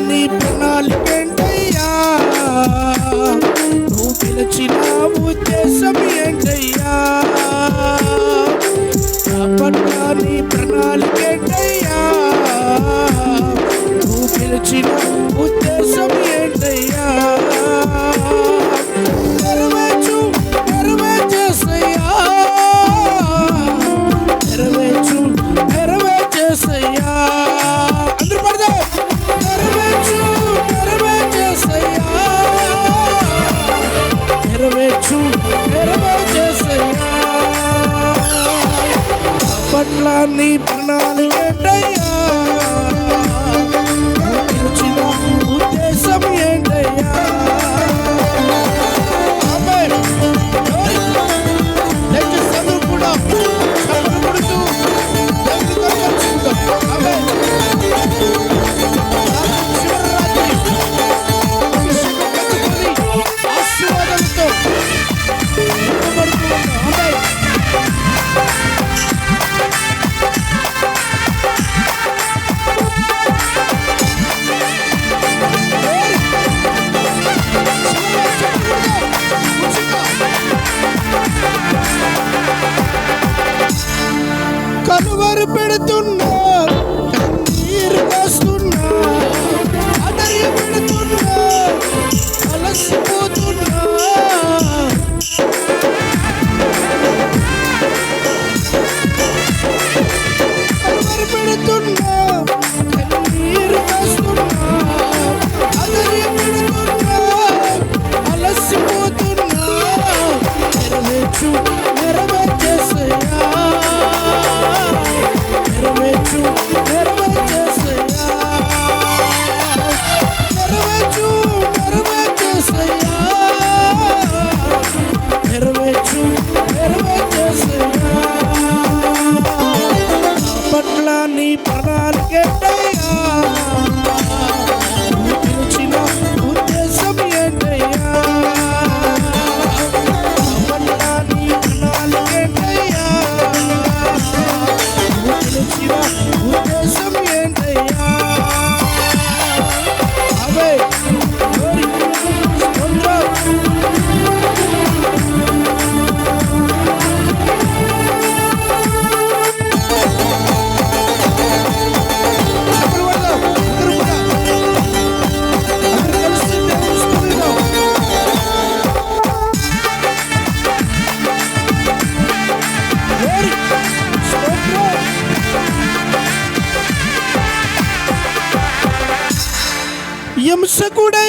నీ ప్రణాళికేంటయ్యా నువ్వు పిలిచిన ఉద్దేశం ఏంటయ్యా? నా పట్ల నీ ప్రణాళికేంటయ్యా నువ్వు పిలిచిన ఉద్దేశం పట్ల నీ ప్రణాళిక కనువరు పెడుతున్నా నీరు వేస్తున్నా అదరి పెడుతున్నా అలసిపోతున్నా. కనువరు పెడుతున్నా కన్నీరు కాస్తున్నా అదరి పెడుతున్నా అలసిపోతున్నా. నువ్వు పిలిచిన se.